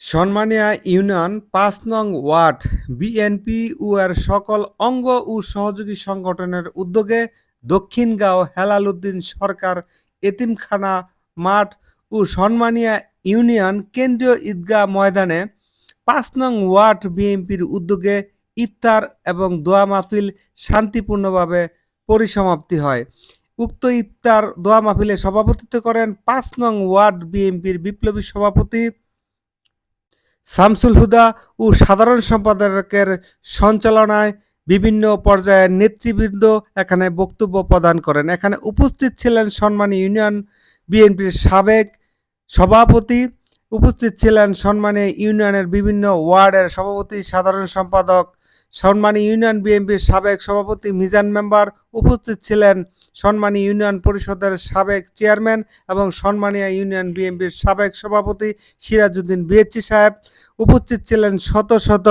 সন্মানিয়া union পাঁচ নং word BNP এর সকল অঙ্গ ও সহযোগী সংগঠনের উদ্যোগে দক্ষিণগাঁও হেলাল উদ্দিন সরকার এতিমখানা মাঠ ও সন্মানিয়া ইউনিয়ন কেন্দ্রীয় ঈদগাহ ময়দানে পাঁচ নং ওয়ার্ড বিএনপির উদ্যোগে ইফতার এবং দোয়া মাহফিল শান্তিপূর্ণভাবে পরিসমাপ্তি হয়। উক্ত ইফতার, দোয়া মাহফিলে সভাপতিত্ব করেন পাঁচ নং ওয়ার্ড বিএনপির বিপ্লবী সভাপতি শামসুল হুদা ও সাধারণ সম্পাদকের সঞ্চালনায় বিভিন্ন পর্যায়ের নেতৃবৃন্দ এখানে বক্তব্য প্রদান করেন। এখানে উপস্থিত ছিলেন সম্মানী ইউনিয়ন বিএনপির সাবেক সভাপতি, উপস্থিত ছিলেন সম্মানী ইউনিয়নের বিভিন্ন ওয়ার্ডের সভাপতি, সাধারণ সম্পাদক সম্মানী ইউনিয়ন বিএনপির সাবেক সভাপতি মিজান মেম্বার উপস্থিত ছিলেন। সম্মানী ইউনিয়ন পরিষদের সাবেক চেয়ারম্যান এবং সম্মানীয় ইউনিয়ন বিএনপির সাবেক সভাপতি সিরাজউদ্দিন বিএচি সাহেব উপস্থিত ছিলেন শত শত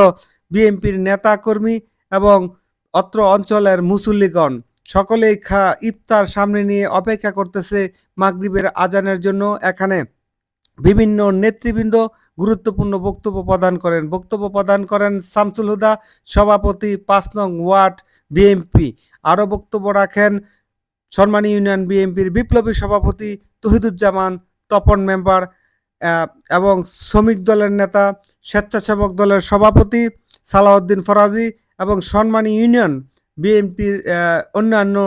বিএনপির নেতাকর্মী এবং অত্র অঞ্চলের মুসল্লিগণ। সকলেই খা ইফতার সামনে নিয়ে অপেক্ষা করতেছে মাগরিবের আজানের জন্য। এখানে বিভিন্ন নেতৃবৃন্দ গুরুত্বপূর্ণ বক্তব্য প্রদান করেন। বক্তব্য প্রদান করেন শামসুল হুদা, সভাপতি, পাঁচ নং ওয়ার্ড বিএনপি আরও বক্তব্য রাখেন সম্মানী ইউনিয়ন বিএনপির বিপ্লবী সভাপতি তহিদুজ্জামান, তপন মেম্বার এবং শ্রমিক দলের নেতা, স্বেচ্ছাসেবক দলের সভাপতি সালাউদ্দিন ফরাজি এবং সম্মানী ইউনিয়ন বিএনপির অন্যান্য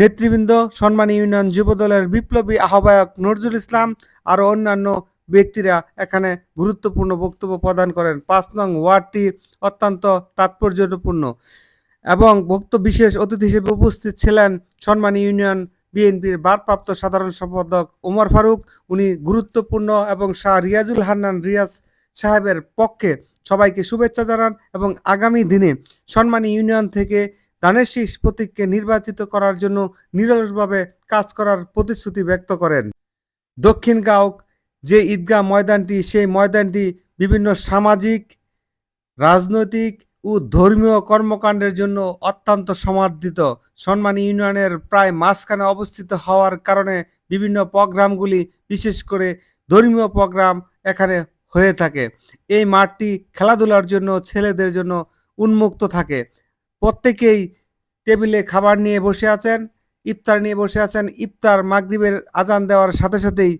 নেতৃবৃন্দ সম্মানী ইউনিয়ন যুব দলের বিপ্লবী আহ্বায়ক নজরুল ইসলাম আরও অন্যান্য ব্যক্তিরা এখানে গুরুত্বপূর্ণ বক্তব্য প্রদান করেন। পাঁচ নং ওয়ার্ডটি অত্যন্ত তাৎপর্যপূর্ণ এবং বক্তব্য বিশেষ অতিথি হিসেবে উপস্থিত ছিলেন সম্মানী ইউনিয়ন বিএনপির ভারপ্রাপ্ত সাধারণ সম্পাদক ওমর ফারুক। উনি গুরুত্বপূর্ণ এবং শাহ রিয়াজুল হান্নান রিয়াজ সাহেবের পক্ষে সবাইকে শুভেচ্ছা জানান এবং আগামী দিনে সম্মানী ইউনিয়ন থেকে ধানের শীষ প্রতীককে নির্বাচিত করার জন্য নিরলসভাবে কাজ করার প্রতিশ্রুতি ব্যক্ত করেন। দক্ষিণগাঁও যে ঈদগাহ ময়দানটি, সেই ময়দানটি বিভিন্ন সামাজিক, রাজনৈতিক ও ধর্মীয় কর্মকাণ্ডের জন্য অত্যন্ত সমাদৃত। সম্মানী ইউনিয়নের প্রায় মাঝখানে অবস্থিত হওয়ার কারণে বিভিন্ন প্রোগ্রামগুলি, বিশেষ করে ধর্মীয় প্রোগ্রাম এখানে হয়ে থাকে। এই মাঠটি খেলাধুলার জন্য, ছেলেদের জন্য উন্মুক্ত থাকে। প্রত্যেকেই টেবিলে খাবার নিয়ে বসে আছেন, ইফতার নিয়ে বসে আছেন, ইফতার মাগরিবের আজান দেওয়ার সাথে সাথেই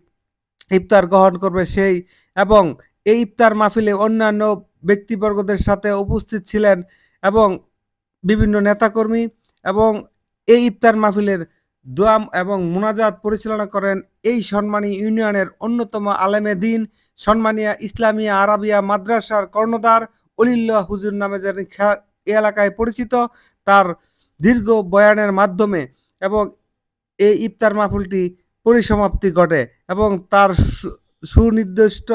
ইফতার গ্রহণ করবে সেই এবং এই ইফতার মাহফিলে অন্যান্য ব্যক্তিবর্গদের সাথে উপস্থিত ছিলেন এবং বিভিন্ন নেতাকর্মী এবং এই ইফতার মাহফিলের দোয়াম এবং মোনাজাত পরিচালনা করেন এই সম্মানী ইউনিয়নের অন্যতম আলেমে দিন, সম্মানিয়া ইসলামিয়া আরাবিয়া মাদ্রাসার কর্ণধার অলিল্লাহ হুজুর নামে যিনি এলাকায় পরিচিত। তার দীর্ঘ বয়ানের মাধ্যমে এবং এই ইফতার মাহফিলটি পরিসমাপ্তি ঘটে এবং তার সুনির্দিষ্ট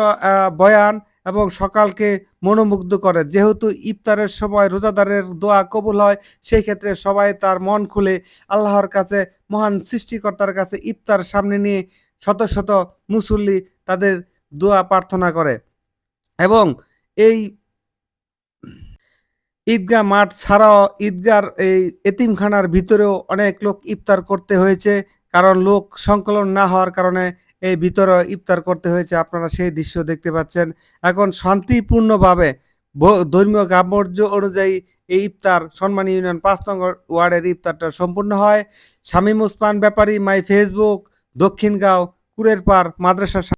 বয়ান এবং সকালকে মনোমুগ্ধ করে। যেহেতু ইফতারের সময় রোজাদারের দোয়া কবুল হয়, সেই ক্ষেত্রে সবাই তার মন খুলে আল্লাহর কাছে, মহান সৃষ্টিকর্তার কাছে ইফতার সামনে নিয়ে শত শত মুসল্লি তাদের দোয়া প্রার্থনা করে। এবং এই ঈদগাহ মাঠ ছাড়াও ঈদগার এই এতিমখানার ভিতরেও অনেক লোক ইফতার করতে হয়েছে। কারণ লোক সংকলন না হওয়ার কারণে এই ভিতরে ইফতার করতে হয়েছে। আপনারা সেই দৃশ্য দেখতে পাচ্ছেন। এখন শান্তিপূর্ণভাবে ধর্মীয় গাম্ভীর্য অনুযায়ী এই ইফতার সম্মানী ইউনিয়ন পাঁচ নম্বর ওয়ার্ডের ইফতারটা সম্পূর্ণ হয়। শামীম ওসমান ব্যাপারী, মাই ফেসবুক, দক্ষিণগাঁও কুড়ের পার মাদ্রাসা